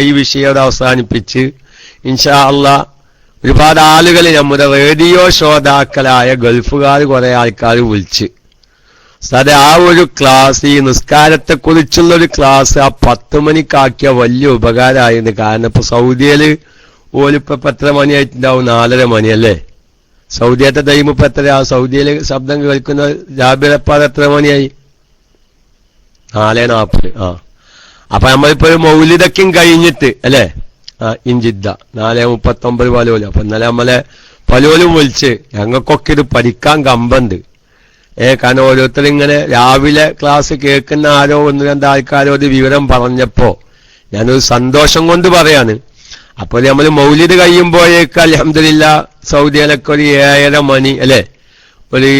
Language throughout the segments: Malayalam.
ഈ വിഷയം അവസാനിപ്പിച്ച് ഇൻഷാ അള്ളാ ഒരുപാട് ആളുകൾ നമ്മുടെ റേഡിയോ ശ്രോതാക്കളായ ഗൾഫുകാർ കുറെ ആൾക്കാർ വിളിച്ച് സാറെ ആ ഒരു ക്ലാസ് ഈ നിസ്കാരത്തെ നിസ്കാരത്തെക്കുറിച്ചുള്ള ഒരു ക്ലാസ് ആ പത്ത് മണിക്കാക്കിയ വലിയ ഉപകാരമായിരുന്നു കാരണം ഇപ്പൊ സൗദിയിൽ ഓലിപ്പോ എത്ര മണിയായിട്ടുണ്ടാവും? നാലര മണിയല്ലേ? സൗദിയത്തെ ടൈം ഇപ്പൊ എത്രയാ? സൗദിയിൽ ശബ്ദം കേൾക്കുന്ന ജാബിറപ്പാട് എത്ര മണിയായി? നാല് നാൽപ്പത് ആ. അപ്പൊ നമ്മളിപ്പോ ഒരു മൗലിതക്കും കഴിഞ്ഞിട്ട് അല്ലേ? ആ ഇഞ്ചിദ്ദ നാലേ മുപ്പത്തൊമ്പത് പലോലും. അപ്പൊ ഇന്നലെ നമ്മളെ പലോലും വിളിച്ച് ഞങ്ങൾക്കൊക്കെ ഇത് പഠിക്കാൻ കമ്പുണ്ട്. ഏ കാരണം ഓരോരുത്തർ ഇങ്ങനെ രാവിലെ ക്ലാസ് കേൾക്കുന്ന ആരോ ഒന്ന് രണ്ട് ആൾക്കാരോ ഒരു വിവരം പറഞ്ഞപ്പോ ഞാനൊരു സന്തോഷം കൊണ്ട് പറയാണ്. അപ്പോൾ നമ്മൾ മൗലിദ് കഴിയുമ്പോഴേക്ക് അലഹമില്ല സൗദിയിലൊക്കെ ഒരു ഏഴര മണി അല്ലെ? ഒരു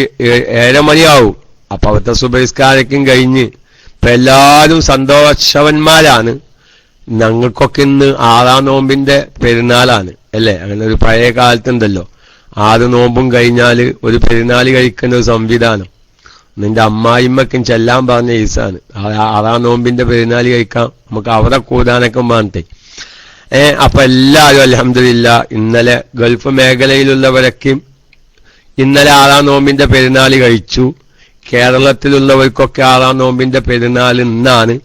ഏഴര മണിയാവും. അപ്പൊ അവിടുത്തെ സുബഹിസ്കാരക്കും കഴിഞ്ഞ് ഇപ്പൊ എല്ലാവരും സന്തോഷവന്മാരാണ്. ഞങ്ങൾക്കൊക്കെ ഇന്ന് ആറാം നോമ്പിന്റെ പെരുന്നാളാണ് അല്ലേ? അങ്ങനെ ഒരു പഴയ കാലത്തുണ്ടല്ലോ. ആറ് നോമ്പും കഴിഞ്ഞാൽ ഒരു പെരുന്നാൾ കഴിക്കുന്ന ഒരു സംവിധാനം. നിന്റെ അമ്മായിമ്മക്കും ചെല്ലാൻ പറഞ്ഞ ഈസാണ്. ആറാം നോമ്പിന്റെ പെരുന്നാൾ കഴിക്കാം. നമുക്ക് അവിടെ കൂടാനൊക്കെ പറഞ്ഞിട്ടേ ഏ അപ്പൊ എല്ലാവരും അലഹമില്ല ഇന്നലെ ഗൾഫ് മേഖലയിലുള്ളവരൊക്കെയും ഇന്നലെ ആറാം നോമ്പിന്റെ പെരുന്നാൾ കഴിച്ചു. കേരളത്തിലുള്ളവർക്കൊക്കെ ആറാം നോമ്പിന്റെ പെരുന്നാൾ ഇന്നാണ്.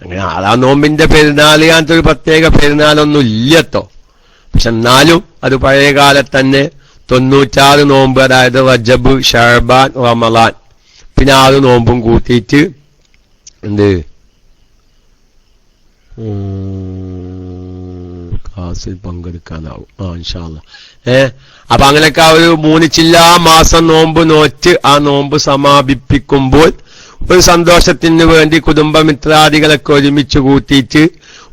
അങ്ങനെ ആറാം നോമ്പിന്റെ പെരുന്നാൾ അങ്ങനത്തെ ഒരു പ്രത്യേക പെരുന്നാളൊന്നും ഇല്ലട്ടോ പക്ഷെ എന്നാലും അത് പഴയ കാലത്ത് തന്നെ തൊണ്ണൂറ്റാറ് നോമ്പ് അതായത് റജബ് ഷർബാൻ റമലാൻ പിന്നെ ആറ് നോമ്പും കൂട്ടിയിട്ട് എന്ത്? ക്ലാസ്സിൽ പങ്കെടുക്കാനാവും ആ ഇൻഷാല്ല ഏ? അപ്പൊ അങ്ങനെയൊക്കെ ഒരു മൂന്ന് ആ മാസം നോമ്പ് നോറ്റ് ആ നോമ്പ് സമാപിപ്പിക്കുമ്പോൾ ഒരു സന്തോഷത്തിന് വേണ്ടി കുടുംബമിത്രാദികളൊക്കെ ഒരുമിച്ച് കൂട്ടിയിട്ട്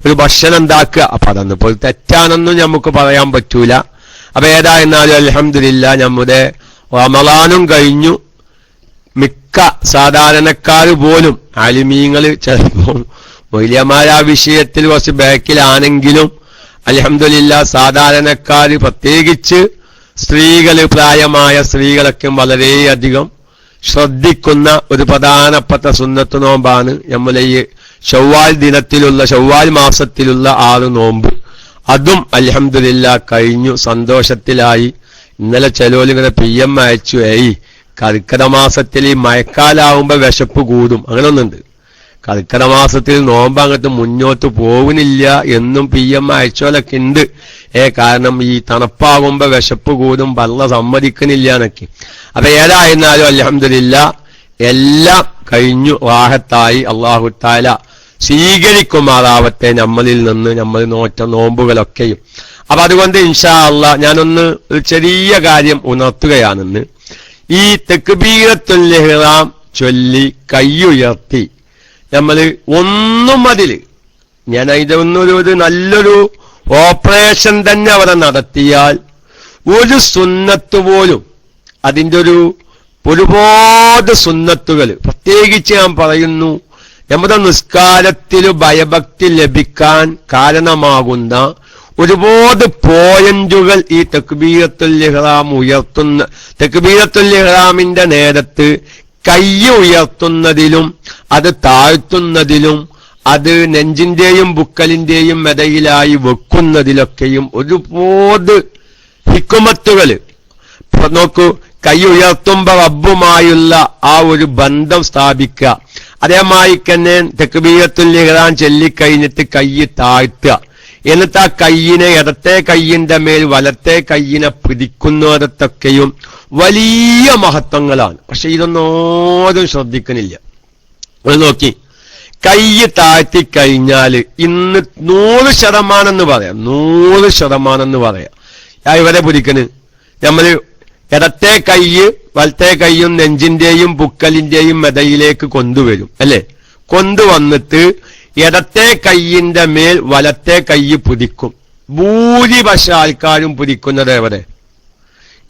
ഒരു ഭക്ഷണം ഉണ്ടാക്കുക അപ്പൊ അതന്നിപ്പോൾ തെറ്റാണെന്നും നമുക്ക് പറയാൻ പറ്റൂല. അപ്പൊ ഏതായിരുന്നാലും അലഹമില്ല നമ്മുടെ റമലാനും കഴിഞ്ഞു. മിക്ക സാധാരണക്കാർ പോലും അലിമീങ്ങൾ ചിലപ്പോൾ മൊയ്ലിയമാർ ആ വിഷയത്തിൽ കുറച്ച് ബാക്കിലാണെങ്കിലും അലഹമില്ല സാധാരണക്കാർ പ്രത്യേകിച്ച് സ്ത്രീകൾ പ്രായമായ സ്ത്രീകളൊക്കെ വളരെയധികം ശ്രദ്ധിക്കുന്ന ഒരു പ്രധാനപ്പെട്ട സുന്നത്ത് നോമ്പാണ് നമ്മളെ ഈ ചൊവ്വാൽ ദിനത്തിലുള്ള ചൊവ്വാൽ മാസത്തിലുള്ള ആറ് നോമ്പ്. അതും അലഹമില്ല കഴിഞ്ഞു സന്തോഷത്തിലായി. ഇന്നലെ ചെലോലിങ്ങനെ പി എം അയച്ചു ഏയ് കർക്കിടമാസത്തിൽ ഈ മഴക്കാലാവുമ്പോ വിശപ്പ് കൂടും. അങ്ങനെ ഒന്നുണ്ട് മാസത്തിൽ നോമ്പ് അങ്ങോട്ട് മുന്നോട്ട് പോകുന്നില്ല എന്നും പി എം അയച്ചോലൊക്കെ ഉണ്ട്. ഏ കാരണം ഈ തണുപ്പാകുമ്പോ വിശപ്പ് കൂടും വള്ള സമ്മതിക്കുന്നില്ല എന്നൊക്കെ. അപ്പൊ ഏതായിരുന്നാലും അലഹമില്ല എല്ലാം കഴിഞ്ഞു വാഹത്തായി അള്ളാഹുത്താല സ്വീകരിക്കുമാറാവട്ടെ നമ്മളിൽ നിന്ന് നമ്മൾ നോറ്റ നോമ്പുകളൊക്കെയും. അപ്പൊ അതുകൊണ്ട് ഇൻഷാ അള്ളാ ഞാനൊന്ന് ഒരു ചെറിയ കാര്യം ഉണർത്തുകയാണെന്ന്. ഈ തെക്കുബീറത്തുല്ലിഹ്റാം ചൊല്ലി കൈയുയർത്തി നമ്മൾ ഒന്നും അതിൽ ഞാൻ ഇതൊന്നൊരു ഒരു നല്ലൊരു ഓപ്പറേഷൻ തന്നെ അവിടെ നടത്തിയാൽ ഒരു സുന്നത്ത് പോലും അതിന്റെ ഒരു ഒരുപാട് സുന്നത്തുകൾ പ്രത്യേകിച്ച് ഞാൻ പറയുന്നു നമ്മുടെ നിസ്കാരത്തിൽ ഭയഭക്തി ലഭിക്കാൻ കാരണമാകുന്ന ഒരുപാട് പോയിന്റുകൾ ഈ തക്ബീറത്തുൽ ഇഹ്റാം ഉയർത്തുന്ന തക്ബീറത്തുൽ ഇഹ്റാമിന്റെ നേരത്ത് കൈ ഉയർത്തുന്നതിലും അത് താഴ്ത്തുന്നതിലും അത് നെഞ്ചിന്റെയും ബുക്കലിന്റെയും മെതയിലായി വെക്കുന്നതിലൊക്കെയും ഒരുപോത് ഹിക്കുമത്തുകൾ. നോക്കൂ കൈ ഉയർത്തുമ്പോ റബ്ബുമായുള്ള ആ ഒരു ബന്ധം സ്ഥാപിക്കുക. അതേമായി തന്നെ തെക്കുബീയത്തുൽ ഇഹ്റാൻ ചൊല്ലിക്കഴിഞ്ഞിട്ട് കൈ താഴ്ത്തുക. എന്നിട്ട് ആ കയ്യിനെ ഇടത്തെ കയ്യിന്റെ മേൽ വലത്തെ കയ്യിനെ പിടിക്കുന്നിടത്തൊക്കെയും വലിയ മഹത്വങ്ങളാണ്. പക്ഷെ ഇതൊന്നും ആരും ഒന്ന് നോക്കി. കൈ താഴ്ത്തി കഴിഞ്ഞാൽ ഇന്ന് നൂറ് ശതമാനം പറയാം. നൂറ് ശതമാനം പറയാം. ഞാൻ ഇവരെ പിടിക്കണ് നമ്മൾ ഇടത്തെ കൈയ് വലത്തെ കൈയും നെഞ്ചിന്റെയും പുക്കലിന്റെയും മെതയിലേക്ക് കൊണ്ടുവരും. അല്ലെ? കൊണ്ടുവന്നിട്ട് ഇടത്തെ കൈയിന്റെ മേൽ വലത്തെ കൈ പുതിക്കും ഭൂരിപക്ഷ ആൾക്കാരും പുതിക്കുന്നത് എവിടെ?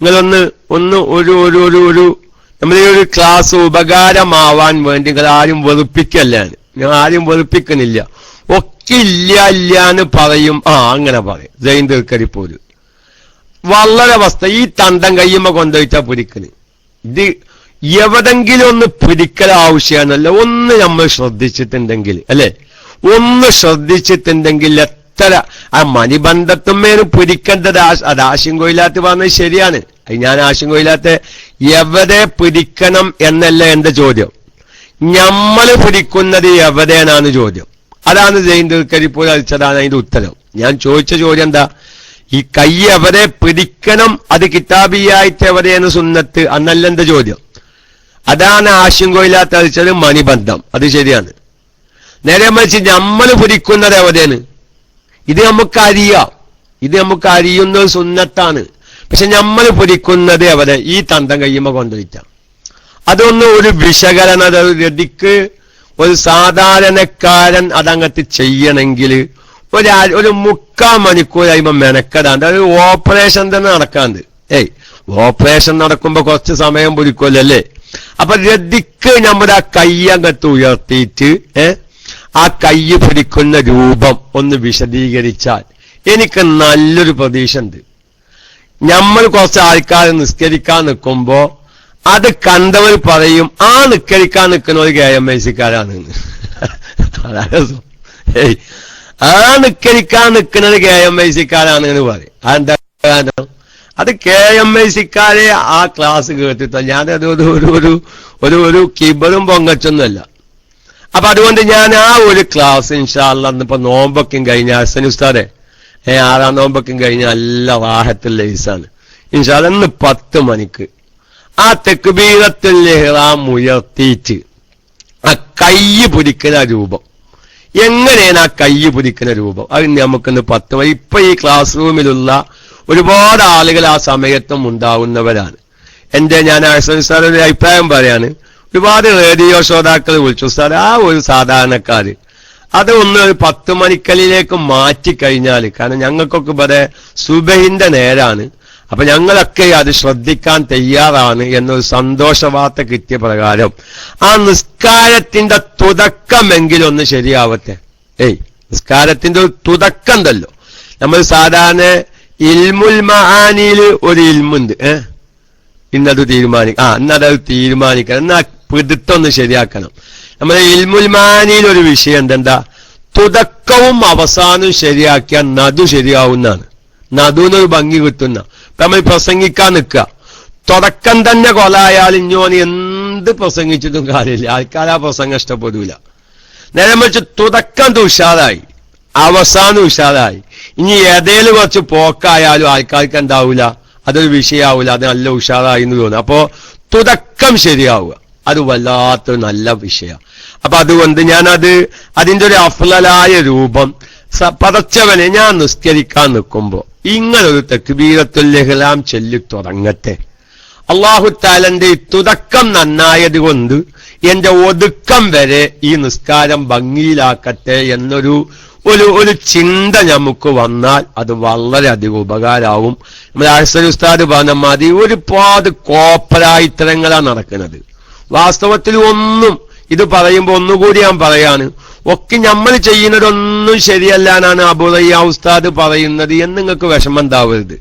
നിങ്ങളൊന്ന് ഒന്ന് ഒരു ഒരു ഒരു ഒരു. നമ്മുടെ ഒരു ക്ലാസ് ഉപകാരമാവാൻ വേണ്ടി നിങ്ങൾ ആരും വെറുപ്പിക്കല്ല. ഞാൻ ആരും വെറുപ്പിക്കുന്നില്ല ഒക്കെ ഇല്ല ഇല്ല എന്ന് പറയും. ആ അങ്ങനെ പറയും. ജയിൻ പോലും. വളരെ അവസ്ഥ ഈ തണ്ടം കയ്യുമ്പോ കൊണ്ടുപോയിട്ടാ പൊരിക്കൽ ഇത് എവിടെങ്കിലും ഒന്ന് പിടിക്കൽ ആവശ്യമാണല്ലോ. ഒന്ന് നമ്മൾ ശ്രദ്ധിച്ചിട്ടുണ്ടെങ്കിൽ അല്ലെ? ഒന്ന് ശ്രദ്ധിച്ചിട്ടുണ്ടെങ്കിൽ എത്ര ആ മണിബന്ധത്തുമേലും പിടിക്കേണ്ടത് അത് ആശയം കൊയിലാത്ത് പറഞ്ഞത് ശരിയാണ് ഞാൻ ആശയം കൊയിലാത്ത എവിടെ പിടിക്കണം എന്നല്ല എന്റെ ചോദ്യം. നമ്മൾ പിടിക്കുന്നത് എവിടെയാണ് ചോദ്യം. അതാണ് ജയിൻ ജയിന്തിരിപ്പോൾ അയച്ചതാണ് അതിന്റെ ഉത്തരം. ഞാൻ ചോദിച്ച ചോദ്യം എന്താ? ഈ കൈ എവിടെ പിടിക്കണം അത് കിതാബിയായിട്ട് എവിടെയാണ് സുന്നത്ത്? അന്നല്ല എന്റെ ചോദ്യം. അതാണ് ആശങ്കയില്ലാത്ത അയച്ചത് മണിബന്ധം. അത് ശരിയാണ്. നേരെ മറിച്ച് നമ്മൾ പിടിക്കുന്നത് എവിടെയാണ് ഇത് നമുക്ക് അറിയാം ഇത് നമുക്ക് അറിയുന്നത് സുന്നത്താണ്. പക്ഷെ നമ്മൾ പൊരിക്കുന്നത് അവരെ ഈ തന്തം കഴിയുമ്പോൾ കൊണ്ടുവയ്ക്കാം അതൊന്നും ഒരു വിശകലന രതിക്ക് ഒരു സാധാരണക്കാരൻ അതങ്ങത്ത് ചെയ്യണമെങ്കിൽ ഒരു ഒരു മുക്കാൽ മണിക്കൂർ കഴിയുമ്പോൾ മെനക്കെടാണ്ട്. അത് ഓപ്പറേഷൻ തന്നെ നടക്കാണ്ട്. ഏയ് ഓപ്പറേഷൻ നടക്കുമ്പോൾ കുറച്ച് സമയം പൊരിക്കുമല്ലോ അല്ലേ? അപ്പൊ രതിക്ക് നമ്മുടെ ആ കൈ അങ്ങത്ത് ഉയർത്തിയിട്ട് ഏ ആ കൈ പിടിക്കുന്ന രൂപം ഒന്ന് വിശദീകരിച്ചാൽ എനിക്ക് നല്ലൊരു പ്രതീക്ഷ ഉണ്ട് നമ്മൾ കുറച്ച് ആൾക്കാർ നിസ്കരിക്കാൻ നിൽക്കുമ്പോ അത് കണ്ടവർ പറയും ആ നിസ്കരിക്കാൻ നിൽക്കുന്ന ഒരു കെ എം ഐ സിക്കാരാണ് ആ നിസ്കരിക്കാൻ നിൽക്കുന്നത് കെ എം ഐ സിക്കാരാണ് എന്ന് പറയും അതെന്താ അത് കെ എം ഐ സിക്കാരെ ആ ക്ലാസ് കേട്ടിട്ടോ ഞാനത് ഒരു ഒരു ഒരു ഒരു കിബറും പൊങ്ങച്ചൊന്നുമല്ല അപ്പൊ അതുകൊണ്ട് ഞാൻ ആ ഒരു ക്ലാസ് ഇൻഷാല്ല ഇന്നിപ്പോ നോമ്പൊക്കെയും കഴിഞ്ഞ ഹസൻ ഉസ്താദെ. ഏ ആറാം നോമ്പൊക്കെയും കഴിഞ്ഞ നല്ല വാഹത്തിൽ ലൈസാണ് ഇൻഷാല്ല ഇന്ന് പത്ത് മണിക്ക്. ആ തെക്കുബീറത്തിൽ ലഹ്റാം ഉയർത്തിയിട്ട് ആ കയ്യ് പിടിക്കുന്ന രൂപം. എങ്ങനെയാണ് ആ കയ്യ് പിടിക്കുന്ന രൂപം? അത് നമുക്കിന്ന് പത്ത് മണി ഇപ്പൊ ഈ ക്ലാസ് റൂമിലുള്ള ഒരുപാട് ആളുകൾ ആ സമയത്തും ഉണ്ടാവുന്നവരാണ്. എന്റെ ഞാൻ സാർ ഒരു അഭിപ്രായം പറയാണ്? ഒരുപാട് റേഡിയോ ശ്രോതാക്കൾ വിളിച്ചു. സാർ ആ ഒരു സാധാരണക്കാര് അത് ഒന്ന് ഒരു പത്ത് മണിക്കലിലേക്ക് മാറ്റിക്കഴിഞ്ഞാൽ കാരണം ഞങ്ങൾക്കൊക്കെ ഇവിടെ സുബഹിന്റെ നേരാണ്. അപ്പൊ ഞങ്ങളൊക്കെ അത് ശ്രദ്ധിക്കാൻ തയ്യാറാണ് എന്നൊരു സന്തോഷ വാർത്ത കിട്ടിയ പ്രകാരം ആ നിസ്കാരത്തിന്റെ തുടക്കമെങ്കിലും ഒന്ന് ശരിയാവട്ടെ. ഏയ് നിസ്കാരത്തിന്റെ ഒരു തുടക്കം ഉണ്ടല്ലോ നമ്മൾ സാധാരണ ഇൽമുൽ മഹാനിയിൽ ഒരു ഇൽമുണ്ട്. ഏഹ് ഇന്നത് തീരുമാനിക്കാം ആ ഇന്നത് തീരുമാനിക്കണം. എന്നാ പിടുത്തം ഒന്ന് ശരിയാക്കണം. നമ്മുടെ ഇൽമുൽമാനിയിൽ ഒരു വിഷയം എന്തെന്താ? എന്താ തുടക്കവും അവസാനവും ശരിയാക്കിയാൽ നദു ശരിയാവുന്നതാണ്. നദുവിനൊരു ഭംഗി കിട്ടുന്ന. ഇപ്പൊ നമ്മൾ പ്രസംഗിക്കാൻ നിൽക്കുക. തുടക്കം തന്നെ കൊലായാൽ ഇഞ്ഞോന് എന്ത് പ്രസംഗിച്ചിട്ടും കാര്യമില്ല. ആൾക്കാർ ആ പ്രസംഗം ഇഷ്ടപ്പെടൂല. നേരം വെച്ച് തുടക്കം ഉഷാറായി. അവസാനം ഉഷാറായി. ഇനി ഏതേലും കുറച്ച് പോക്കായാലും ആൾക്കാർക്ക് എന്താവൂല? അതൊരു വിഷയാവൂല അത് നല്ല ഉഷാറായി എന്ന് തോന്നുന്നു അപ്പോ തുടക്കം ശരിയാവുക. അത് വല്ലാത്തൊരു നല്ല വിഷയം. അപ്പൊ അതുകൊണ്ട് ഞാനത് അതിന്റെ ഒരു അഫ്ലലായ രൂപം പതച്ചവനെ ഞാൻ നിസ്കരിക്കാൻ നിൽക്കുമ്പോൾ ഇങ്ങനൊരു തെക്കുബീരത്തുല്യഹലാം ചൊല്ലി തുടങ്ങട്ടെ. അള്ളാഹു താലന്റെ ഈ തുടക്കം നന്നായത് കൊണ്ട് എന്റെ ഒതുക്കം വരെ ഈ നിസ്കാരം ഭംഗിയിലാക്കട്ടെ എന്നൊരു ഒരു ഒരു ചിന്ത നമുക്ക് വന്നാൽ അത് വളരെയധികം ഉപകാരമാവും നമ്മുടെ അഹസൻ ഉസ്താദ് പറഞ്ഞ മതി ഒരുപാട് കോപ്പരായിത്തരങ്ങളാണ് നടക്കുന്നത് വാസ്തവത്തിൽ ഒന്നും ഇത് പറയുമ്പോൾ ഒന്നുകൂടി ഞാൻ പറയാണ്. ഒക്കെ നമ്മൾ ചെയ്യുന്നതൊന്നും ശരിയല്ല എന്നാണ് അബുദയ്യ ഉസ്താദ് പറയുന്നത് എന്ന് നിങ്ങൾക്ക് വിഷമം ഉണ്ടാവരുത്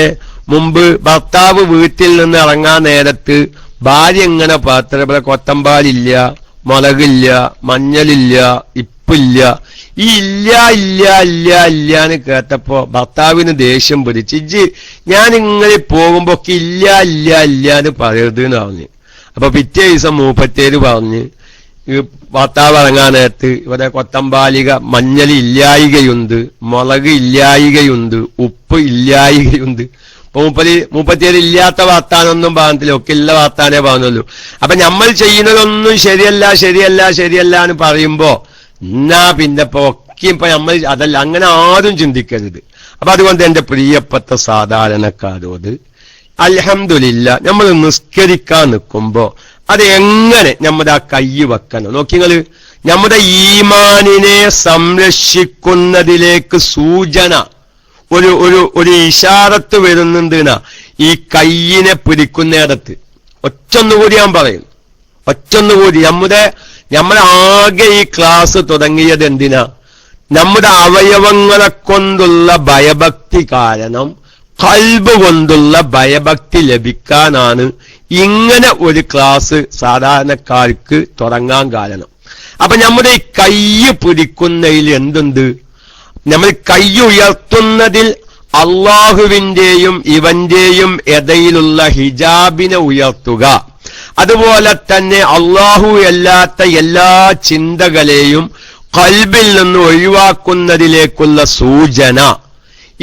ഏ മുമ്പ് ഭർത്താവ് വീട്ടിൽ നിന്ന് ഇറങ്ങാൻ നേരത്ത് ഭാര്യ ഇങ്ങനെ പാത്ര കൊത്തമ്പാലില്ല മുളകില്ല മഞ്ഞളില്ല ഇപ്പില്ല. ഈ ഇല്ല ഇല്ല ഇല്ല ഇല്ല എന്ന് കേട്ടപ്പോ ഭർത്താവിന് ദേഷ്യം പിടിച്ച് ഇജ്ജ് ഞാൻ ഇങ്ങനെ പോകുമ്പോ ഇല്ല ഇല്ല ഇല്ല എന്ന് പറയരുത് എന്ന് പറഞ്ഞു. അപ്പൊ പിറ്റേ ദിവസം മൂപ്പത്തേര് പറഞ്ഞ് ഈ ഭർത്താവ് നേരത്ത് ഇവിടെ കൊത്തമ്പാലിക മഞ്ഞൾ ഇല്ലായികയുണ്ട് മുളക് ഇല്ലായികയുണ്ട് ഉപ്പ് ഇല്ലായികയുണ്ട്. അപ്പൊ മുപ്പതി മുപ്പത്തിയേഴ് ഇല്ലാത്ത വാർത്താനൊന്നും പറഞ്ഞില്ല ഒക്കെ ഇല്ല വാർത്താനേ പറഞ്ഞുള്ളൂ. അപ്പൊ നമ്മൾ ചെയ്യുന്നതൊന്നും ശരിയല്ല ശരിയല്ല ശരിയല്ല എന്ന് പറയുമ്പോ എന്നാ പിന്നെ ഇപ്പൊ ഒക്കെ ഇപ്പൊ നമ്മൾ അതല്ല അങ്ങനെ ആരും ചിന്തിക്കരുത്. അപ്പൊ അതുകൊണ്ട് എന്റെ പ്രിയപ്പെട്ട സാധാരണക്കാരോട് അൽഹംദുലില്ല നമ്മൾ നിസ്കരിക്കാൻ നിൽക്കുമ്പോ അത് എങ്ങനെ നമ്മുടെ ആ കൈ വെക്കണം? നോക്കി നിങ്ങൾ നമ്മുടെ ഈമാനിനെ സംരക്ഷിക്കുന്നതിലേക്ക് സൂചന ഒരു ഒരു ഒരു ഇഷാരത്ത് വരുന്നുണ്ട് ന്നാ ഈ കയ്യിനെ പിടിക്കുന്നിടത്ത് ഒറ്റൊന്നുകൂടി ഞാൻ പറയും. ഒറ്റൊന്നുകൂടി. നമ്മുടെ നമ്മുടെ ആകെ ഈ ക്ലാസ് തുടങ്ങിയത് എന്തിനാ? നമ്മുടെ അവയവങ്ങളെ കൊണ്ടുള്ള ഭയഭക്തി കാരണം കൽബ് കൊണ്ടുള്ള ഭയഭക്തി ലഭിക്കാനാണ് ഇങ്ങനെ ഒരു ക്ലാസ് സാധാരണക്കാർക്ക് തുടങ്ങാൻ കാരണം. അപ്പൊ നമ്മുടെ ഈ കയ്യ് പിടിക്കുന്നതിൽ എന്തുണ്ട്? നമ്മൾ കൈ ഉയർത്തുന്നതിൽ അള്ളാഹുവിന്റെയും ഇവന്റെയും ഇടയിലുള്ള ഹിജാബിനെ ഉയർത്തുക. അതുപോലെ തന്നെ അള്ളാഹു അല്ലാത്ത എല്ലാ ചിന്തകളെയും കൽബിൽ നിന്ന് ഒഴിവാക്കുന്നതിലേക്കുള്ള സൂചന.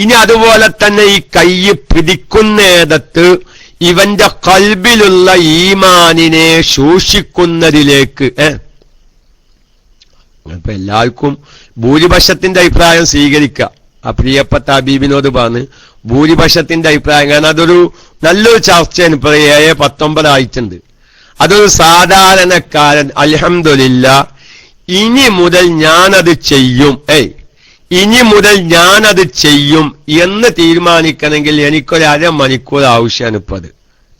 ഇനി അതുപോലെ തന്നെ ഈ കൈ പിടിക്കുന്നേടത്ത് ഇവന്റെ കൽബിലുള്ള ഈമാനിനെ ശോഷിക്കുന്നതിലേക്ക് അപ്പൊ എല്ലാവർക്കും ഭൂരിപക്ഷത്തിന്റെ അഭിപ്രായം സ്വീകരിക്കുക. ആ പ്രിയപ്പെട്ട അബീബിനോട് പറഞ്ഞ് ഭൂരിപക്ഷത്തിന്റെ അഭിപ്രായം. കാരണം അതൊരു നല്ലൊരു ചർച്ചയാണ്. ഇപ്പൊ ഏഴ് പത്തൊമ്പത് ആയിട്ടുണ്ട് അതൊരു സാധാരണക്കാരൻ അലഹമില്ല ഇനി മുതൽ ഞാനത് ചെയ്യും. ഏയ് ഇനി മുതൽ ഞാനത് ചെയ്യും എന്ന് തീരുമാനിക്കണമെങ്കിൽ എനിക്കൊരു അരമണിക്കൂർ ആവശ്യമാണ് ഇപ്പൊ അത്.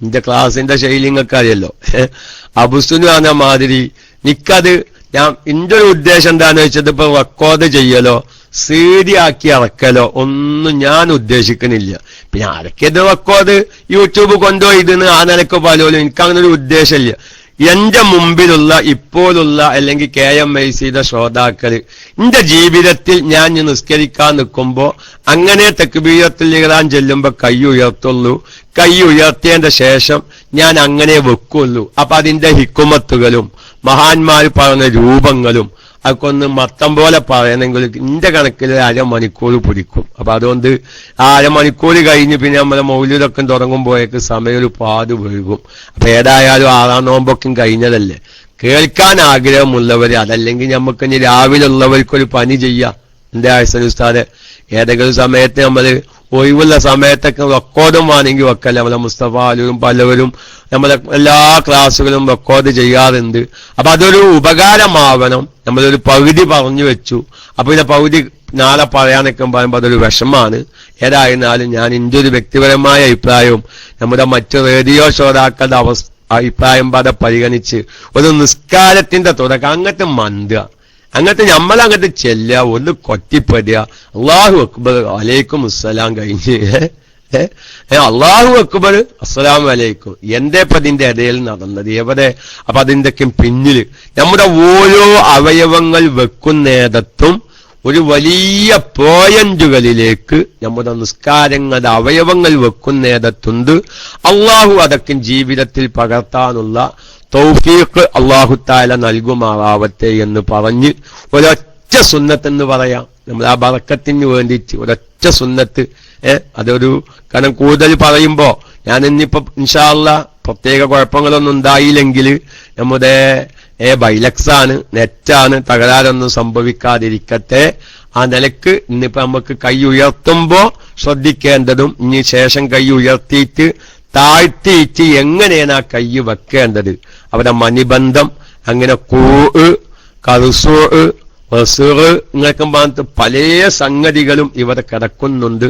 എന്റെ ക്ലാസിന്റെ ശൈലി നിങ്ങൾക്ക് അറിയല്ലോ അബുസുനു പറഞ്ഞ മാതിരി നിക്കത് ഞാൻ എന്റെ ഒരു ഉദ്ദേശം എന്താന്ന് വെച്ചത് ഇപ്പൊ റെക്കോർഡ് ചെയ്യലോ സീരിയാക്കി ഇറക്കലോ ഒന്നും ഞാൻ ഉദ്ദേശിക്കുന്നില്ല. പിന്നെ ആരൊക്കെയത് റെക്കോർഡ് യൂട്യൂബ് കൊണ്ടുപോയി ഇതെന്ന് ആ നിലയ്ക്ക് പോലും എനിക്ക് അങ്ങനെ ഒരു ഉദ്ദേശമില്ല. എന്റെ മുമ്പിലുള്ള ഇപ്പോഴുള്ള അല്ലെങ്കിൽ കെ എം ഐ സിയുടെ ശ്രോതാക്കൾ എന്റെ ജീവിതത്തിൽ ഞാൻ നിസ്കരിക്കാൻ നിൽക്കുമ്പോ അങ്ങനെ തെക്കുബീയത്തിൽ ഇറാൻ ചെല്ലുമ്പോ കൈ ഉയർത്തുള്ളൂ. കൈ ഉയർത്തിയതിന്റെ ശേഷം ഞാൻ അങ്ങനെ വെക്കുള്ളൂ. അപ്പൊ അതിന്റെ ഹിക്കുമത്തുകളും മഹാന്മാർ പറഞ്ഞ രൂപങ്ങളും അതൊക്കെ ഒന്ന് മത്തം പോലെ പറയണമെങ്കിൽ എന്റെ കണക്കിൽ അരമണിക്കൂർ പിടിക്കും. അപ്പൊ അതുകൊണ്ട് ആ അരമണിക്കൂർ കഴിഞ്ഞ് പിന്നെ നമ്മളെ മൗല്യതൊക്കെ തുടങ്ങുമ്പോഴേക്ക് സമയം ഒരു പാട് വീഴും അപ്പൊ ഏതായാലും ആറാം നോമ്പൊക്കെ കഴിഞ്ഞതല്ലേ? കേൾക്കാൻ ആഗ്രഹമുള്ളവർ അതല്ലെങ്കിൽ നമുക്ക് ഇനി രാവിലെ ഉള്ളവർക്കൊരു പനി ചെയ്യാം. എന്റെ ആഴ്ച ഉസ്താദ്? ഏതെങ്കിലും സമയത്ത് നമ്മൾ ഒഴിവുള്ള സമയത്തൊക്കെ റെക്കോർഡും വേണമെങ്കിൽ വെക്കല്ല. നമ്മളെ മുസ്തഫ അലുവും പലവരും നമ്മളെ എല്ലാ ക്ലാസ്സുകളും റെക്കോർഡ് ചെയ്യാറുണ്ട്. അപ്പൊ അതൊരു ഉപകാരമാവണം. നമ്മളൊരു പകുതി പറഞ്ഞു വെച്ചു. അപ്പൊ ഇതിന്റെ പകുതി നാളെ പറയാൻ നിൽക്കുമ്പോൾ പറയുമ്പോൾ അതൊരു വിഷമാണ്. ഏതായിരുന്നാലും ഞാൻ എന്റെ ഒരു വ്യക്തിപരമായ അഭിപ്രായവും നമ്മുടെ മറ്റ് റേഡിയോ ശ്രോതാക്കളുടെ അവസ്ഥ അഭിപ്രായം പാടെ പരിഗണിച്ച് ഒരു നിസ്കാരത്തിന്റെ തുടക്കം അങ്ങനത്തെ മന്തുക. അങ്ങനത്തെ നമ്മളങ്ങോട്ട് ചെല്ലുക ഒന്ന് കൊത്തിപ്പടിയ അള്ളാഹു അക്ബർ അലൈക്കും അസ്സലാം കഴിഞ്ഞ്. അള്ളാഹു അക്ബർ അസ്സലാം വലൈക്കും എന്റെ ഇപ്പൊ അതിന്റെ ഇടയിൽ നടന്നത്? എവിടെ? അപ്പൊ അതിന്റെയൊക്കെ പിന്നിൽ. നമ്മുടെ ഓരോ അവയവങ്ങൾ വെക്കുന്നിടത്തും ഒരു വലിയ പോയിന്റുകളിലേക്ക് നമ്മുടെ നിസ്കാരങ്ങളുടെ അവയവങ്ങൾ വെക്കുന്നിടത്തുണ്ട് അള്ളാഹു അതൊക്കെ ജീവിതത്തിൽ പകർത്താനുള്ള തൗഫീഖ് അള്ളാഹു താല നൽകുമാറാവട്ടെ എന്ന് പറഞ്ഞ് ഒരൊറ്റ സുന്നത്തെന്ന് പറയാം. നമ്മൾ ആ ബറക്കത്തിന് വേണ്ടിയിട്ട് ഒരൊറ്റ സുന്നത്ത് ഏഹ് അതൊരു കാരണം കൂടുതൽ പറയുമ്പോ ഞാൻ ഇന്നിപ്പോ ഇൻഷാല്ല പ്രത്യേക കുഴപ്പങ്ങളൊന്നും ഉണ്ടായില്ലെങ്കിൽ നമ്മുടെ ഏ ബൈലക്സ് ആണ് നെറ്റാണ് തകരാറൊന്നും സംഭവിക്കാതിരിക്കട്ടെ. ആ നിലയ്ക്ക് ഇന്നിപ്പോ നമുക്ക് കൈ ഉയർത്തുമ്പോ ശ്രദ്ധിക്കേണ്ടതും ഇനി ശേഷം കൈ ഉയർത്തിയിട്ട് താഴ്ത്തിയിട്ട് എങ്ങനെയാണ് ആ കൈ വെക്കേണ്ടത്? അവരുടെ മണിബന്ധം അങ്ങനെ കൂ കറുസൂ റസൂറ് ഇങ്ങനൊക്കെ പറഞ്ഞിട്ട് പല സംഗതികളും ഇവിടെ കിടക്കുന്നുണ്ട്.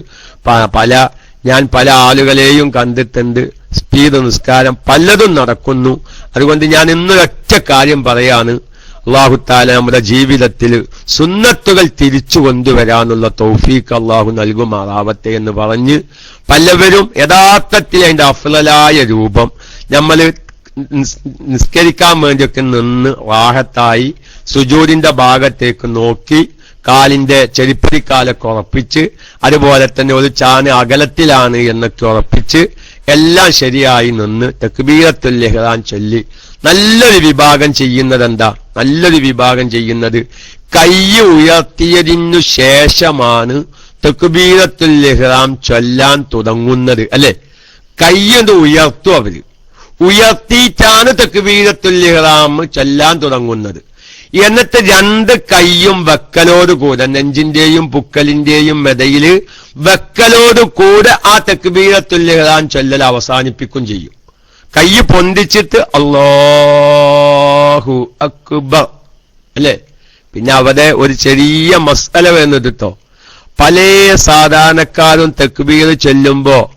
പല ഞാൻ പല ആളുകളെയും കണ്ടിട്ടുണ്ട്. സ്പീഡ് നിസ്കാരം പലതും നടക്കുന്നു. അതുകൊണ്ട് ഞാൻ ഇന്നൊരൊറ്റ കാര്യം പറയാണ്. അള്ളാഹുത്താല നമ്മുടെ ജീവിതത്തിൽ സുന്നത്തുകൾ തിരിച്ചു കൊണ്ടുവരാനുള്ള തൗഫീഖ് അള്ളാഹു നൽകുമാറാവട്ടെ എന്ന് പറഞ്ഞ് പലവരും യഥാർത്ഥത്തിൽ അതിന്റെ അഫലായ രൂപം നമ്മൾ നിസ്കരിക്കാൻ വേണ്ടിയൊക്കെ നിന്ന് വാഹത്തായി സുജൂരിന്റെ ഭാഗത്തേക്ക് നോക്കി കാലിന്റെ ചെരിപ്പരിക്കാലൊക്കെ ഉറപ്പിച്ച് അതുപോലെ തന്നെ ഒരു ചാന് അകലത്തിലാണ് എന്നൊക്കെ ഉറപ്പിച്ച് എല്ലാം ശരിയായി നിന്ന് തെക്കുബീറത്തുൽ ലഹ്റാൻ ചൊല്ലി നല്ലൊരു വിഭാഗം ചെയ്യുന്നത് എന്താ നല്ലൊരു വിഭാഗം ചെയ്യുന്നത് കൈ ഉയർത്തിയതിനു ശേഷമാണ് തെക്കുബീറത്തുൽ ഇഹ്റാം ചൊല്ലാൻ തുടങ്ങുന്നത് അല്ലെ? കയ്യത് ഉയർത്തും അവർ. ഉയർത്തിയിട്ടാണ് തെക്കുബീറത്തുൽ ഇഹ്റാം ചൊല്ലാൻ തുടങ്ങുന്നത്. എന്നിട്ട് രണ്ട് കൈയും വെക്കലോട് കൂടെ നെഞ്ചിന്റെയും പുക്കലിന്റെയും മെതയിൽ വെക്കലോട് കൂടെ ആ തെക്കുബീറത്തുല്ലിഹ്റാൻ ചൊല്ലൽ അവസാനിപ്പിക്കും ചെയ്യും. കൈ പൊന്തിച്ചിട്ട് അള്ളാഹു അക്ബ അല്ലേ? പിന്നെ അവിടെ ഒരു ചെറിയ മസല വരുന്നതിട്ടോ പല സാധാരണക്കാരും തെക്കുബീർ ചൊല്ലുമ്പോ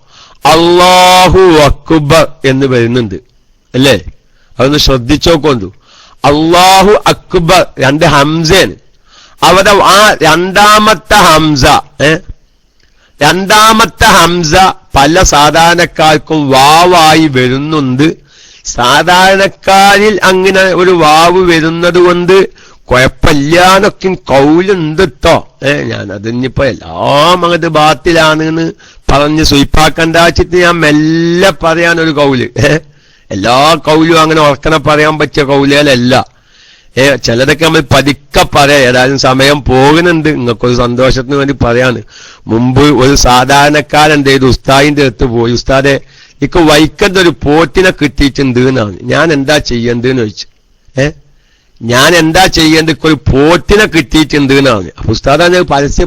അള്ളാഹു അക്ബ എന്ന് വരുന്നുണ്ട്. അല്ലേ? അതൊന്ന് ശ്രദ്ധിച്ചോക്കൊണ്ടു. അള്ളാഹു അക്ബർ രണ്ട് ഹംസയാണ്. അവിടെ ആ രണ്ടാമത്തെ ഹംസ രണ്ടാമത്തെ ഹംസ പല സാധാരണക്കാർക്കും വാവായി വരുന്നുണ്ട്. സാധാരണക്കാരിൽ അങ്ങനെ ഒരു വാവ് വരുന്നത് കൊണ്ട് കുഴപ്പമില്ലാന്നൊക്കെ കൗലുണ്ട് ട്ടോ. ഏ ഞാൻ അതിനിപ്പോ എല്ലാം അങ്ങത് ബാത്തിലാണെന്ന് പറഞ്ഞ് സുയിപ്പാക്കണ്ടാച്ചിട്ട് ഞാൻ മെല്ലെ പറയാനൊരു കൗൽ. ഏ? എല്ലാ കൗലും അങ്ങനെ ഉറക്കനെ പറയാൻ പറ്റിയ കൗലുകളല്ല. ഏ ചിലതൊക്കെ നമ്മൾ പതുക്കെ പറയാം. ഏതായാലും സമയം പോകുന്നുണ്ട്. നിങ്ങൾക്കൊരു സന്തോഷത്തിന് വേണ്ടി പറയാണ്. മുമ്പ് ഒരു സാധാരണക്കാരൻ എന്ത് ഉസ്താദിന്റെ അടുത്ത് പോയി. ഉസ്താദെ ഇക്ക് വൈക്കന്റെ ഒരു പോത്തിനെ കിട്ടിയിട്ടുണ്ട് എന്നാണ്. ഞാൻ എന്താ ചെയ്യേണ്ടതെന്ന് ചോദിച്ചു. ഏ? ഞാൻ എന്താ ചെയ്യേണ്ടത്? ഇക്കൊരു പോത്തിനെ കിട്ടിയിട്ടുണ്ട് എന്നാണ്. അപ്പൊ ഉസ്താദാണ് പരസ്യ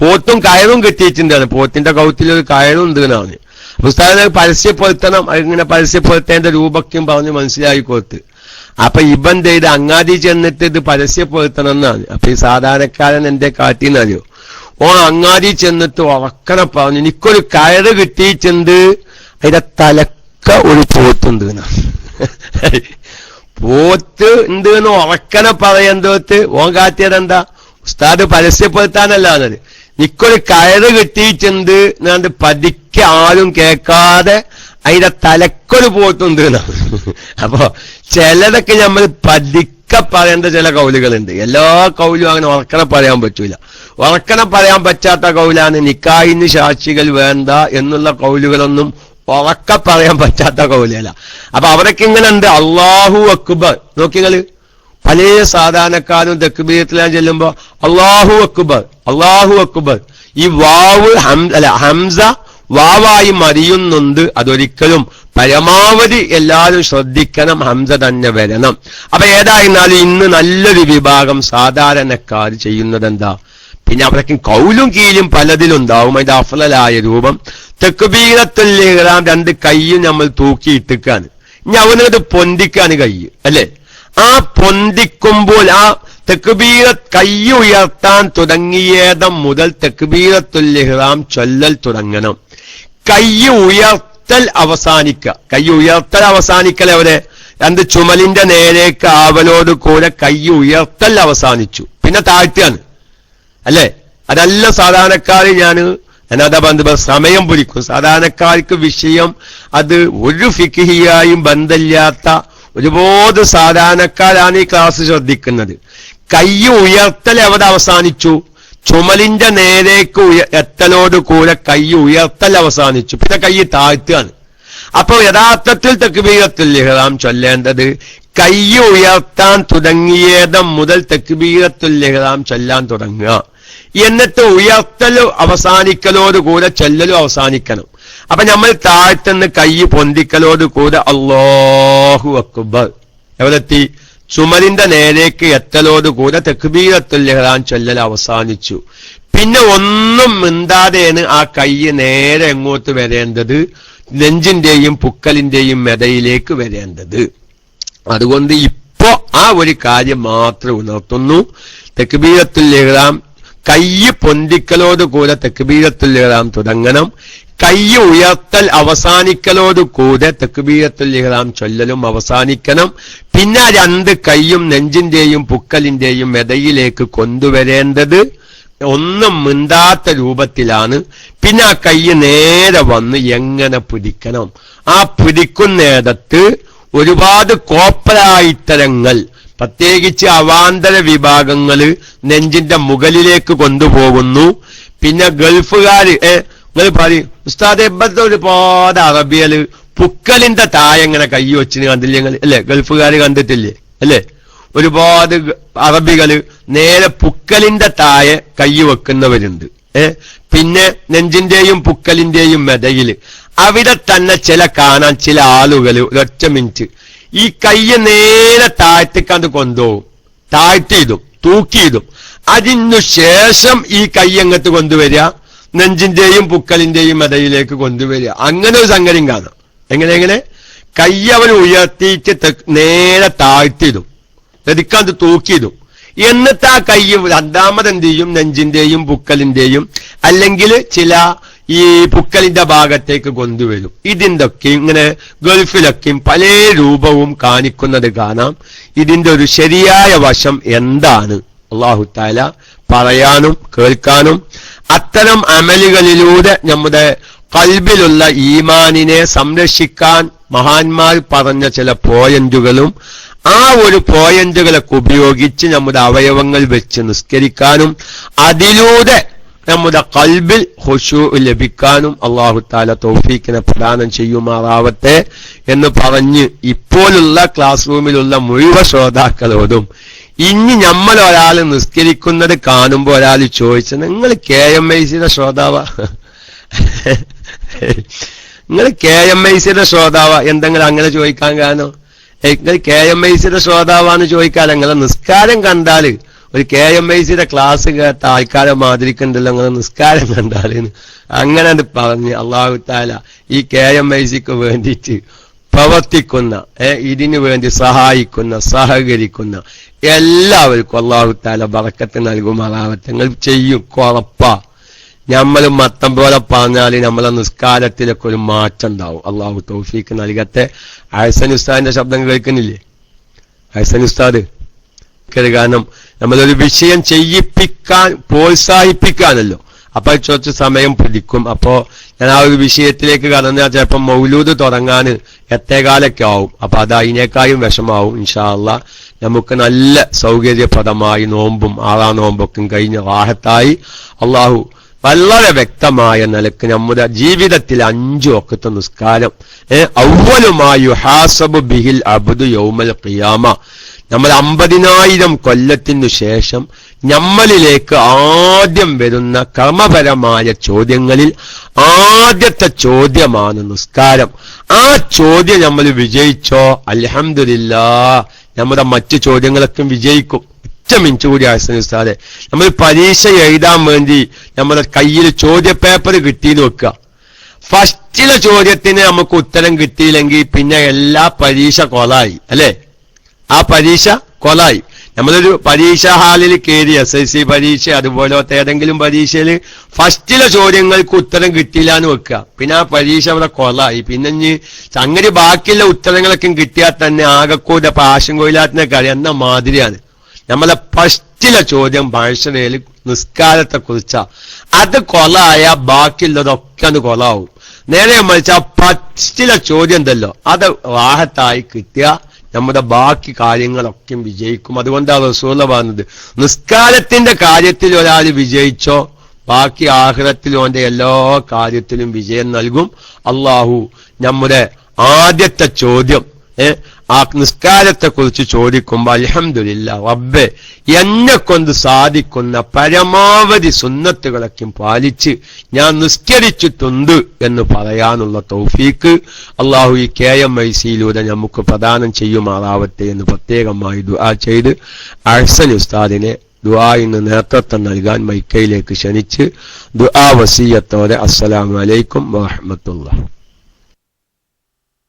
പോട്ടും കയറും കിട്ടിയിട്ടുണ്ടാണ് പോത്തിന്റെ കൗത്തിൽ ഒരു കയറും ഉണ്ട് എന്നാണ്. ഉസ്താദിനെ പരസ്യപ്പെടുത്തണം ഇങ്ങനെ പരസ്യപ്പെടുത്തേണ്ട രൂപക്കും പറഞ്ഞ് മനസ്സിലാക്കി കൊടുത്ത് അപ്പൊ ഇവൻ ചെയ്ത് അങ്ങാടി ചെന്നിട്ട് ഇത് പരസ്യപ്പെടുത്തണം എന്നാണ് അപ്പൊ ഈ സാധാരണക്കാരൻ എന്റെ കാട്ടിന്നറിയോ? ഓ അങ്ങാടി ചെന്നിട്ട് ഉറക്കണ പറഞ്ഞു എനിക്കൊരു കയറ് കിട്ടിയിട്ടുണ്ട്. അതിന്റെ തലക്ക ഒരു പോത്തുണ്ട്. പോത്ത് ഉണ്ട് എന്ന് ഉറക്കനെ പറയന്തോത്ത് ഓൻ കാട്ടിയത് എന്താ ഉസ്താദ് പരസ്യപ്പെടുത്താനല്ലാന്നത് നിക്കൊരു കയറ് കിട്ടിയിട്ടുണ്ട് എന്നാണ്ട് പതിക്ക് ആരും കേൾക്കാതെ അതിന്റെ തലക്കൊരു പോത്തുണ്ട് എന്നാണ്. അപ്പൊ ചിലതൊക്കെ നമ്മൾ പതിക്കെ പറയേണ്ട ചില കൗലുകളുണ്ട്. എല്ലാ കൗലും അങ്ങനെ ഉറക്കനെ പറയാൻ പറ്റൂല. ഉറക്കനെ പറയാൻ പറ്റാത്ത കൗലാണ് നിക്കായിന് സാക്ഷികൾ വേണ്ട എന്നുള്ള കൗലുകളൊന്നും ഉറക്ക പറയാൻ പറ്റാത്ത കൗലല്ല. അപ്പൊ അവരൊക്കെ ഇങ്ങനെ ഉണ്ട് അള്ളാഹു അക്ബർ. നോക്കിങ്ങൾ പല സാധാരണക്കാരും തെക്കുബീരത്തിലാൻ ചെല്ലുമ്പോ അള്ളാഹു അക്ബർ അള്ളാഹു അക്ബർ. ഈ വാവ് അല്ല ഹംസ വാവായി മറിയുന്നുണ്ട് അതൊരിക്കലും പരമാവധി എല്ലാവരും ശ്രദ്ധിക്കണം ഹംസ തന്നെ വരണം. അപ്പൊ ഏതായിരുന്നാലും ഇന്ന് നല്ലൊരു വിഭാഗം സാധാരണക്കാർ ചെയ്യുന്നത് എന്താ പിന്നെ അവരൊക്കെ കൗലും കീലും പലതിലുണ്ടാവും. അതിന്റെ അഫലായ രൂപം. തെക്കുബീരത്തിൽ രണ്ട് കൈയും നമ്മൾ തൂക്കിയിട്ടിക്കാണ്. ഇനി അവനത് പൊന്തിക്കാണ് കൈ അല്ലേ? ആ പൊന്തിക്കുമ്പോൾ ആ തെക്കുബീര കൈ ഉയർത്താൻ തുടങ്ങിയതം മുതൽ തെക്കുബീരത്തുല്ലിഹ്റാം ചൊല്ലൽ തുടങ്ങണം. കൈ ഉയർത്തൽ അവസാനിക്കുക കൈ ഉയർത്തൽ അവസാനിക്കൽ എവിടെ? രണ്ട് ചുമലിന്റെ നേരേക്ക് ആവലോട് കൂടെ കൈ ഉയർത്തൽ അവസാനിച്ചു. പിന്നെ താഴ്ത്തിയാണ്. അല്ലേ? അതല്ല സാധാരണക്കാർ ഞാൻ അനാഥ ബന്ധ സമയം പൊരിക്കും. സാധാരണക്കാർക്ക് വിഷയം അത് ഒരു ഫിക്കിഹിയായും ബന്ധമില്ലാത്ത ഒരുപാട് സാധാരണക്കാരാണ് ഈ ക്ലാസ് ശ്രദ്ധിക്കുന്നത്. കൈ ഉയർത്തൽ എവിടെ അവസാനിച്ചു? ചുമലിന്റെ നേരേക്ക് എത്തലോട് കൂടെ കൈ ഉയർത്തൽ അവസാനിച്ചു. പിന്നെ കൈ താഴ്ത്തുകയാണ്. അപ്പോൾ യഥാർത്ഥത്തിൽ തെക്കുബീരത്തിൽ ഇഹ്റാം ചൊല്ലേണ്ടത് കൈ ഉയർത്താൻ തുടങ്ങിയതം മുതൽ തെക്കുബീരത്തിൽ ഇഹ്റാം ചൊല്ലാൻ തുടങ്ങുക. എന്നിട്ട് ഉയർത്തലും അവസാനിക്കലോട് കൂടെ ചൊല്ലലും അവസാനിക്കണം. അപ്പൊ നമ്മൾ താഴ്ത്തുന്ന കൈ പൊന്തിക്കലോട് കൂടെ അള്ളാഹു അക്ബർ. എവിടെത്തി? ചുമലിന്റെ നേരേക്ക് എത്തലോട് കൂടെ തെക്കുബീരത്തുൽ ഇഹ്റാം ചൊല്ലൽ അവസാനിച്ചു. പിന്നെ ഒന്നും മിണ്ടാതെയാണ് ആ കൈ നേരെ എങ്ങോട്ട് വരേണ്ടത്? നെഞ്ചിന്റെയും പുക്കലിന്റെയും മെതയിലേക്ക് വരേണ്ടത്. അതുകൊണ്ട് ഇപ്പോ ആ ഒരു കാര്യം മാത്രം ഉണർത്തുന്നു. തെക്കുബീരത്തുൽ ഇഹ്റാം കൈ പൊന്തിക്കലോട് കൂടെ തെക്കുബീരത്തുൽ ഇഹ്റാം തുടങ്ങണം. കയ്യ് ഉയർത്തൽ അവസാനിക്കലോട് കൂടെ തെക്കുബീരത്തുൽ ഇഹ്റാം ചൊല്ലലും അവസാനിക്കണം. പിന്നെ രണ്ട് കൈയും നെഞ്ചിന്റെയും പുക്കലിന്റെയും മെതയിലേക്ക് കൊണ്ടുവരേണ്ടത് ഒന്നും മിണ്ടാത്ത രൂപത്തിലാണ്. പിന്നെ ആ കൈ നേരെ വന്ന് എങ്ങനെ പിടിക്കണം? ആ പിടിക്കുന്നിടത്ത് ഒരുപാട് കോപ്പരായിത്തരങ്ങൾ പ്രത്യേകിച്ച് അവാന്തര വിഭാഗങ്ങൾ നെഞ്ചിന്റെ മുകളിലേക്ക് കൊണ്ടുപോകുന്നു. പിന്നെ ഗൾഫുകാര് ഏ നിങ്ങൾ പറയും ഉസ്താദ് എബത്തെ ഒരുപാട് അറബിയൽ പുക്കലിന്റെ താഴെ ഇങ്ങനെ കൈ വെച്ചിന് കണ്ടില്ലേ അല്ലെ? ഗൾഫുകാര് കണ്ടിട്ടില്ലേ? അല്ലെ? ഒരുപാട് അറബികൾ നേരെ പുക്കലിന്റെ താഴെ കൈ വെക്കുന്നവരുണ്ട്. ഏ പിന്നെ നെഞ്ചിന്റെയും പുക്കലിന്റെയും മെതയിൽ അവിടെ തന്നെ ചില കാണാൻ ചില ആളുകൾ ഒരൊറ്റ മിനിറ്റ് ഈ കയ്യെ നേരെ താഴ്ത്തിക്കണ്ട് കൊണ്ടുപോകും താഴ്ത്തിയിടും തൂക്കിയിടും. അതിനു ശേഷം ഈ കൈ എങ്ങോട്ട് കൊണ്ടുവരിക? നെഞ്ചിന്റെയും പുക്കലിന്റെയും ഇടയിലേക്ക് കൊണ്ടുവരിക. അങ്ങനെ ഒരു സംഗതിയും കാണാം. എങ്ങനെ എങ്ങനെ? കൈ അവൻ ഉയർത്തിയിട്ട് നേരെ താഴ്ത്തിയിടും. ലതിക്കാന്ത് തൂക്കിയിടും. എന്നിട്ട് ആ കൈ രണ്ടാമത് എന്ത് ചെയ്യും? നെഞ്ചിന്റെയും പുക്കലിന്റെയും അല്ലെങ്കിൽ ചില ഈ പുക്കലിന്റെ ഭാഗത്തേക്ക് കൊണ്ടുവരും. ഇതിന്റെ ഒക്കെ ഇങ്ങനെ ഗൾഫിലൊക്കെയും പല രൂപവും കാണിക്കുന്നത് കാണാം. ഇതിന്റെ ഒരു ശരിയായ വശം എന്താണ്? അള്ളാഹുത്താല പറയാനും കേൾക്കാനും അത്തരം അമലുകളിലൂടെ നമ്മുടെ കൽബിലുള്ള ഈമാനിനെ സംരക്ഷിക്കാൻ മഹാന്മാർ പറഞ്ഞ ചില പോയിന്റുകളും ആ ഒരു പോയിന്റുകളൊക്കെ ഉപയോഗിച്ച് നമ്മുടെ അവയവങ്ങൾ വെച്ച് നിസ്കരിക്കാനും അതിലൂടെ നമ്മുടെ കൽബിൽ ഹുഷു ലഭിക്കാനും അള്ളാഹു താല തൗഫീക്കിനെ പ്രദാനം ചെയ്യുമാറാവട്ടെ എന്ന് പറഞ്ഞ് ഇപ്പോഴുള്ള ക്ലാസ് റൂമിലുള്ള മുഴുവൻ ശ്രോതാക്കളോടും ഇനി നമ്മൾ ഒരാൾ നിസ്കരിക്കുന്നത് കാണുമ്പോൾ ഒരാൾ ചോദിച്ച നിങ്ങൾ കെ എം ഐ സിയുടെ ശ്രോതാവ? നിങ്ങൾ കെ എം ഐ സിയുടെ ശ്രോതാവ? എന്തെങ്കിലും അങ്ങനെ ചോദിക്കാൻ കാരണം? നിങ്ങൾ കെ എം ഐ സിയുടെ ശ്രോതാവാന്ന് ചോദിക്കാൻ നിങ്ങളെ നിസ്കാരം കണ്ടാൽ ഒരു കെ എം ഐ സിയുടെ ക്ലാസ് കേട്ട ആൾക്കാരെ മാതിരിക്കണ്ടല്ലോ അങ്ങനെ നിസ്കാരം കണ്ടാലേന്ന്. അങ്ങനെ അത് പറഞ്ഞ് അള്ളാഹു താല ഈ കെ എം ഐ സിക്ക് വേണ്ടിയിട്ട് പ്രവർത്തിക്കുന്ന ഇതിനു വേണ്ടി സഹായിക്കുന്ന സഹകരിക്കുന്ന എല്ലാവർക്കും അള്ളാഹു താല ബറക്കത്ത് നൽകുമാറാവട്ടെ നിങ്ങൾ ചെയ്യും കുഴപ്പ നമ്മൾ മത്തം പോലെ പറഞ്ഞാൽ നമ്മളെ നിസ്കാരത്തിലൊക്കെ ഒരു മാറ്റം ഉണ്ടാവും. അള്ളാഹു തൗഫീക്ക് നൽകട്ടെ. ഹൈസൻ ഉസ്താദിന്റെ ശബ്ദം കേൾക്കുന്നില്ലേ? ഹൈസൻ ഉസ്താദ്. കാരണം നമ്മളൊരു വിഷയം ചെയ്യിപ്പിക്കാൻ പ്രോത്സാഹിപ്പിക്കാനല്ലോ. അപ്പൊ കുറച്ച് സമയം പിടിക്കും. അപ്പോ ഞാൻ ആ ഒരു വിഷയത്തിലേക്ക് കടന്നാൽ ചിലപ്പോൾ മൗലൂദ് തുടങ്ങാൻ എത്തേകാലൊക്കെ ആവും. അപ്പൊ അത് അതിനേക്കാളും വിഷമാവും ഇൻഷാല്ല നമുക്ക് നല്ല സൗകര്യപ്രദമായി നോമ്പും ആറാം നോമ്പൊക്കെ കഴിഞ്ഞ് വാഹത്തായി അള്ളാഹു വളരെ വ്യക്തമായ നിലയ്ക്ക് നമ്മുടെ ജീവിതത്തിൽ അഞ്ചു ഒക്കത്തെ നിസ്കാരം. ഔവലുമായി ഹാസബ് ബിഹിൽ അബുദ് യൗമൽ ഖിയാമ. നമ്മൾ അമ്പതിനായിരം കൊല്ലത്തിനു ശേഷം നമ്മളിലേക്ക് ആദ്യം വരുന്ന കർമ്മപരമായ ചോദ്യങ്ങളിൽ ആദ്യത്തെ ചോദ്യമാണ് നിസ്കാരം. ആ ചോദ്യം നമ്മൾ വിജയിച്ചോ? അലഹമില്ല നമ്മുടെ മറ്റു ചോദ്യങ്ങളൊക്കെ വിജയിക്കും. ഒറ്റ മിനിറ്റ് കൂടി ആസന നമ്മൾ പരീക്ഷ എഴുതാൻ വേണ്ടി നമ്മുടെ കയ്യിൽ ചോദ്യപേപ്പർ കിട്ടിയെന്ന് വെക്കുക. ഫസ്റ്റിലെ ചോദ്യത്തിന് നമുക്ക് ഉത്തരം കിട്ടിയില്ലെങ്കിൽ പിന്നെ എല്ലാ പരീക്ഷ കൊലായി അല്ലേ? ആ പരീക്ഷ കൊലായി. നമ്മളൊരു പരീക്ഷാ ഹാളിൽ കയറി എസ് എസ് സി പരീക്ഷ അതുപോലത്തെ ഏതെങ്കിലും പരീക്ഷയിൽ ഫസ്റ്റിലെ ചോദ്യങ്ങൾക്ക് ഉത്തരം കിട്ടിയില്ല എന്ന് വെക്കുക. പിന്നെ ആ പരീക്ഷ അവിടെ കൊലായി. പിന്നെ ഇനി സംഗതി ബാക്കിയുള്ള ഉത്തരങ്ങളൊക്കെ കിട്ടിയാൽ തന്നെ ആകെക്കൂടെ പാശം കൊയിലാത്തിനൊക്കെ അറിയുന്ന മാതിരിയാണ്. നമ്മളെ ഫസ്റ്റിലെ ചോദ്യം ഭാഷയിൽ നിസ്കാരത്തെ കുറിച്ചാ. അത് കൊലായ ബാക്കിയുള്ളതൊക്കെ അത് കൊലാവും. നേരെ മറിച്ച് ഫസ്റ്റിലെ ചോദ്യം ഉണ്ടല്ലോ. അത് വാഹത്തായി കിട്ടിയ നമ്മുടെ ബാക്കി കാര്യങ്ങളൊക്കെ വിജയിക്കും. അതുകൊണ്ടാണ് റസൂല പറഞ്ഞത് നിസ്കാരത്തിന്റെ കാര്യത്തിൽ ഒരാൾ വിജയിച്ചോ ബാക്കി ആഹ്റത്തിലും ഓന്റെ എല്ലാ കാര്യത്തിലും വിജയം നൽകും. അള്ളാഹു നമ്മുടെ ആദ്യത്തെ ചോദ്യം ഏ ആ നിസ്കാരത്തെ കുറിച്ച് ചോദിക്കുമ്പോ അലഹമില്ല റബ്ബെ എന്നെ കൊണ്ട് സാധിക്കുന്ന പരമാവധി സുന്നത്തുകളൊക്കെ പാലിച്ച് ഞാൻ നിസ്കരിച്ചിട്ടുണ്ട് എന്ന് പറയാനുള്ള തൗഫീക്ക് അള്ളാഹു ഈ കെ എം ഐ സിയിലൂടെ നമുക്ക് പ്രദാനം ചെയ്യുമാറാവട്ടെ എന്ന് പ്രത്യേകമായി ദുആ ചെയ്ത് അഹ്സൻ ഉസ്താദിനെ ദുആയിന് നേതൃത്വം നൽകാൻ മൈക്കയിലേക്ക് ക്ഷണിച്ച് ദുആ വസീയത്തോടെ അസ്സലാമലൈക്കും അലൈക്കും വറഹ്മത്തുള്ളാഹി